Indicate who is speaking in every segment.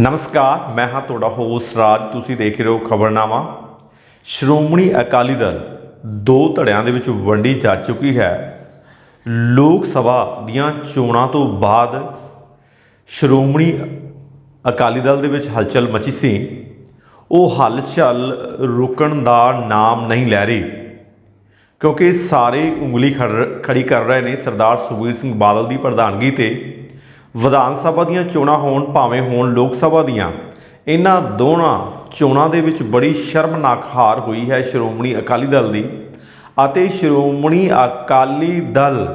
Speaker 1: ਨਮਸਕਾਰ, ਮੈਂ ਹਾਂ ਤੁਹਾਡਾ ਹੋਸਟ ਰਾਜ। ਤੁਸੀਂ ਦੇਖ ਰਹੇ ਹੋ ਖਬਰਨਾਮਾ। ਸ਼੍ਰੋਮਣੀ ਅਕਾਲੀ ਦਲ ਦੋ ਧੜਿਆਂ ਦੇ ਵਿੱਚ ਵੰਡੀ ਜਾ ਚੁੱਕੀ ਹੈ। ਲੋਕ ਸਭਾ ਦੀਆਂ ਚੋਣਾਂ ਤੋਂ ਬਾਅਦ ਸ਼੍ਰੋਮਣੀ ਅਕਾਲੀ ਦਲ ਦੇ ਵਿੱਚ ਹਲਚਲ ਮਚੀ ਸੀ। ਉਹ ਹਲਚਲ ਰੁਕਣ ਦਾ ਨਾਮ ਨਹੀਂ ਲੈ ਰਹੀ, ਕਿਉਂਕਿ ਸਾਰੇ ਉਂਗਲੀ ਖੜ- ਖੜੀ ਕਰ ਰਹੇ ਨੇ ਸਰਦਾਰ ਸੁਖਬੀਰ ਸਿੰਘ ਬਾਦਲ ਦੀ ਪ੍ਰਧਾਨਗੀ ਤੇ। ਵਿਧਾਨ ਸਭਾ ਦੀਆਂ ਚੋਣਾਂ ਹੋਣ ਭਾਵੇਂ ਹੋਣ ਲੋਕ ਸਭਾ ਦੀਆਂ, ਇਹਨਾਂ ਦੋਨਾਂ ਚੋਣਾਂ ਦੇ ਵਿੱਚ ਬੜੀ ਸ਼ਰਮਨਾਕ ਹਾਰ ਹੋਈ ਹੈ ਸ਼੍ਰੋਮਣੀ ਅਕਾਲੀ ਦਲ ਦੀ ਅਤੇ ਸ਼੍ਰੋਮਣੀ ਅਕਾਲੀ ਦਲ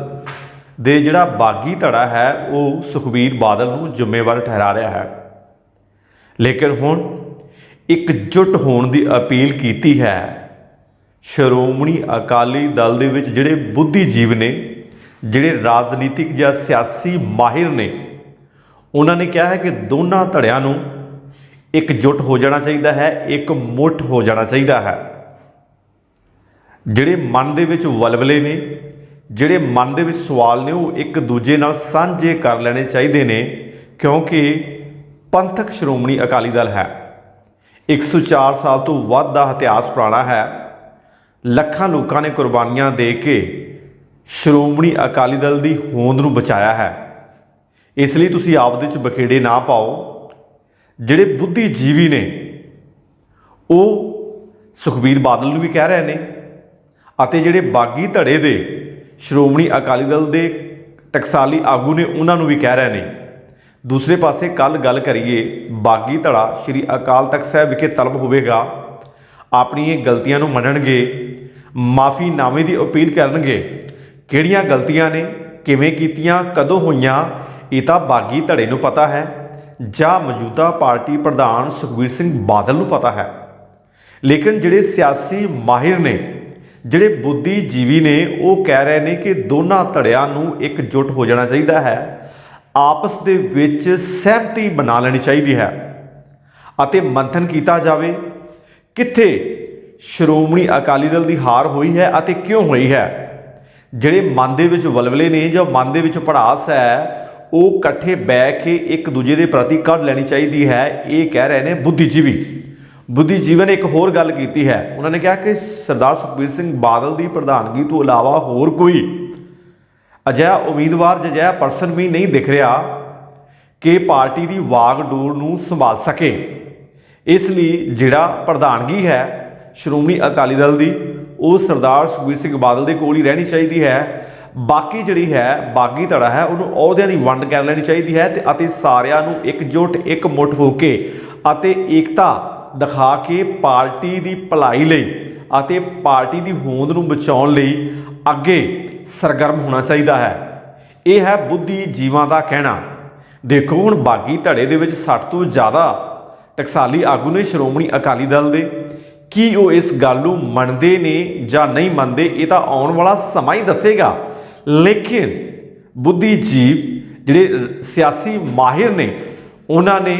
Speaker 1: ਦੇ ਜਿਹੜਾ ਬਾਗੀ ਧੜਾ ਹੈ, ਉਹ ਸੁਖਬੀਰ ਬਾਦਲ ਨੂੰ ਜ਼ਿੰਮੇਵਾਰ ਠਹਿਰਾ ਰਿਹਾ ਹੈ। ਲੇਕਿਨ ਹੁਣ ਇਕਜੁੱਟ ਹੋਣ ਦੀ ਅਪੀਲ ਕੀਤੀ ਹੈ ਸ਼੍ਰੋਮਣੀ ਅਕਾਲੀ ਦਲ ਦੇ ਵਿੱਚ ਜਿਹੜੇ ਬੁੱਧੀਜੀਵ ਨੇ, ਜਿਹੜੇ ਰਾਜਨੀਤਿਕ ਜਾਂ ਸਿਆਸੀ ਮਾਹਿਰ ਨੇ ਉਹਨਾਂ ਨੇ ਕਿਹਾ ਹੈ ਕਿ ਦੋਨਾਂ ਧੜਿਆਂ ਨੂੰ ਇਕਜੁੱਟ ਹੋ ਜਾਣਾ ਚਾਹੀਦਾ ਹੈ, ਇੱਕ ਮੁੱਠ ਹੋ ਜਾਣਾ ਚਾਹੀਦਾ ਹੈ। ਜਿਹੜੇ ਮਨ ਦੇ ਵਿੱਚ ਵਲਵਲੇ ਨੇ, ਜਿਹੜੇ ਮਨ ਦੇ ਵਿੱਚ ਸਵਾਲ ਨੇ, ਉਹ ਇੱਕ ਦੂਜੇ ਨਾਲ ਸਾਂਝੇ ਕਰ ਲੈਣੇ ਚਾਹੀਦੇ ਨੇ, ਕਿਉਂਕਿ ਪੰਥਕ ਸ਼੍ਰੋਮਣੀ ਅਕਾਲੀ ਦਲ ਹੈ। 104 ਸਾਲ ਤੋਂ ਵੱਧ ਦਾ ਇਤਿਹਾਸ ਪੁਰਾਣਾ ਹੈ। ਲੱਖਾਂ ਲੋਕਾਂ ਨੇ ਕੁਰਬਾਨੀਆਂ ਦੇ ਕੇ ਸ਼੍ਰੋਮਣੀ ਅਕਾਲੀ ਦਲ ਦੀ ਹੋਂਦ ਨੂੰ ਬਚਾਇਆ ਹੈ। ਇਸ ਲਈ ਤੁਸੀਂ ਆਪਦੇ ਵਿੱਚ ਬਖੇੜੇ ਨਾ ਪਾਓ। ਜਿਹੜੇ ਬੁੱਧੀਜੀਵੀ ਨੇ, ਉਹ ਸੁਖਬੀਰ ਬਾਦਲ ਨੂੰ ਵੀ ਕਹਿ ਰਹੇ ਨੇ ਅਤੇ ਜਿਹੜੇ ਬਾਗੀ ਧੜੇ ਦੇ ਸ਼੍ਰੋਮਣੀ ਅਕਾਲੀ ਦਲ ਦੇ ਟਕਸਾਲੀ ਆਗੂ ਨੇ, ਉਹਨਾਂ ਨੂੰ ਵੀ ਕਹਿ ਰਹੇ ਨੇ। ਦੂਸਰੇ ਪਾਸੇ ਕੱਲ ਗੱਲ ਕਰੀਏ, ਬਾਗੀ ਧੜਾ ਸ਼੍ਰੀ ਅਕਾਲ ਤਖਤ ਸਾਹਿਬ ਵਿਖੇ ਤਲਬ ਹੋਵੇਗਾ। ਆਪਣੀਆਂ ਗਲਤੀਆਂ ਨੂੰ ਮੰਨਣਗੇ ਮਾਫੀਨਾਮੇ ਦੀ ਅਪੀਲ ਕਰਨਗੇ। ਕਿਹੜੀਆਂ ਗਲਤੀਆਂ ਨੇ, ਕਿਵੇਂ ਕੀਤੀਆਂ, ਕਦੋਂ ਹੋਈਆਂ ਇਹ ਤਾਂ ਬਾਗੀ ਧੜੇ ਨੂੰ ਪਤਾ ਹੈ, ਜਾਂ ਮੌਜੂਦਾ ਪਾਰਟੀ ਪ੍ਰਧਾਨ ਸੁਖਬੀਰ ਸਿੰਘ ਬਾਦਲ ਨੂੰ ਪਤਾ ਹੈ। ਲੇਕਿਨ ਜਿਹੜੇ ਸਿਆਸੀ ਮਾਹਿਰ ਨੇ, ਜਿਹੜੇ ਬੁੱਧੀਜੀਵੀ ਨੇ, ਉਹ ਕਹਿ ਰਹੇ ਨੇ ਕਿ ਦੋਨਾਂ ਧੜਿਆਂ ਨੂੰ ਇਕਜੁੱਟ ਹੋ ਜਾਣਾ ਚਾਹੀਦਾ ਹੈ। ਆਪਸ ਦੇ ਵਿੱਚ ਸਹਿਮਤੀ ਬਣਾ ਲੈਣੀ ਚਾਹੀਦੀ ਹੈ ਅਤੇ ਮੰਥਨ ਕੀਤਾ ਜਾਵੇ, ਕਿੱਥੇ ਸ਼੍ਰੋਮਣੀ ਅਕਾਲੀ ਦਲ ਦੀ ਹਾਰ ਹੋਈ ਹੈ ਅਤੇ ਕਿਉਂ ਹੋਈ ਹੈ। ਜਿਹੜੇ ਮਨ ਦੇ ਵਿੱਚ ਵਲਵਲੇ ਨੇ ਜਾਂ ਮਨ ਦੇ ਵਿੱਚ ਪੜਾਸ ਹੈ ਉਹ ਇਕੱਠੇ ਬੈ ਕੇ ਇੱਕ ਦੂਜੇ ਦੇ ਪ੍ਰਤੀ ਕੱਢ ਲੈਣੀ ਚਾਹੀਦੀ ਹੈ। ਇਹ ਕਹਿ ਰਹੇ ਨੇ ਬੁੱਧੀਜੀਵੀ। ਬੁੱਧੀਜੀਵਨ ਇੱਕ ਹੋਰ ਗੱਲ ਕੀਤੀ ਹੈ। ਉਹਨਾਂ ਨੇ ਕਿਹਾ ਕਿ ਸਰਦਾਰ ਸੁਖਬੀਰ ਸਿੰਘ ਬਾਦਲ ਦੀ ਪ੍ਰਧਾਨਗੀ ਤੋਂ ਇਲਾਵਾ ਹੋਰ ਕੋਈ। ਅਜਿਹਾ ਉਮੀਦਵਾਰ ਜਾਂ ਅਜਿਹਾ ਪਰਸਨ ਵੀ ਨਹੀਂ ਦਿਖ ਰਿਹਾ ਕਿ ਪਾਰਟੀ ਦੀ ਵਾਗਡੋਰ ਨੂੰ ਸੰਭਾਲ ਸਕੇ। ਇਸ ਲਈ ਜਿਹੜਾ ਪ੍ਰਧਾਨਗੀ ਹੈ, ਸ਼੍ਰੋਮਣੀ ਅਕਾਲੀ ਦਲ ਦੀ, ਉਹ ਸਰਦਾਰ ਸੁਖਬੀਰ ਸਿੰਘ ਬਾਦਲ ਦੇ ਕੋਲ ਹੀ ਰਹਿਣੀ ਚਾਹੀਦੀ ਹੈ। ਬਾਕੀ ਜਿਹੜੀ ਹੈ, ਬਾਗੀ ਧੜਾ ਹੈ, ਉਹਨੂੰ ਅਹੁਦਿਆਂ ਦੀ ਵੰਡ ਕਰ ਲੈਣੀ ਚਾਹੀਦੀ ਹੈ ਤੇ ਅਤੇ ਸਾਰਿਆਂ ਨੂੰ ਇਕਜੁੱਟ, ਇਕਮੁੱਠ ਹੋ ਕੇ ਅਤੇ ਏਕਤਾ ਦਿਖਾ ਕੇ ਪਾਰਟੀ ਦੀ ਭਲਾਈ ਲਈ ਅਤੇ ਪਾਰਟੀ ਦੀ ਹੋਂਦ ਨੂੰ ਬਚਾਉਣ ਲਈ ਅੱਗੇ ਸਰਗਰਮ ਹੋਣਾ ਚਾਹੀਦਾ ਹੈ। ਇਹ ਹੈ ਬੁੱਧੀ ਜੀਵਾਂ ਦਾ ਕਹਿਣਾ। ਦੇਖੋ ਹੁਣ ਬਾਗੀ ਧੜੇ ਦੇ ਵਿੱਚ 60 ਤੋਂ ਜ਼ਿਆਦਾ ਟਕਸਾਲੀ ਆਗੂ ਨੇ ਸ਼੍ਰੋਮਣੀ ਅਕਾਲੀ ਦਲ ਦੇ। ਕੀ ਉਹ ਇਸ ਗੱਲ ਨੂੰ ਮੰਨਦੇ ਨੇ ਜਾਂ ਨਹੀਂ ਮੰਨਦੇ, ਇਹ ਤਾਂ ਆਉਣ ਵਾਲਾ ਸਮਾਂ ਹੀ ਦੱਸੇਗਾ। ਲੇਕਿਨ ਬੁੱਧੀਜੀਵ ਜਿਹੜੇ ਸਿਆਸੀ ਮਾਹਿਰ ਨੇ, ਉਹਨਾਂ ਨੇ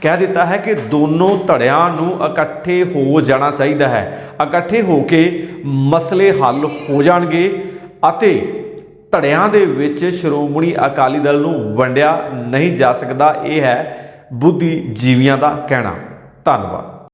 Speaker 1: ਕਹਿ ਦਿੱਤਾ ਹੈ ਕਿ ਦੋਨੋਂ ਧੜਿਆਂ ਨੂੰ ਇਕੱਠੇ ਹੋ ਜਾਣਾ ਚਾਹੀਦਾ ਹੈ। ਇਕੱਠੇ ਹੋ ਕੇ ਮਸਲੇ ਹੱਲ ਹੋ ਜਾਣਗੇ ਅਤੇ ਧੜਿਆਂ ਦੇ ਵਿੱਚ ਸ਼੍ਰੋਮਣੀ ਅਕਾਲੀ ਦਲ ਨੂੰ ਵੰਡਿਆ ਨਹੀਂ ਜਾ ਸਕਦਾ। ਇਹ ਹੈ ਬੁੱਧੀਜੀਵੀਆਂ ਦਾ ਕਹਿਣਾ। ਧੰਨਵਾਦ।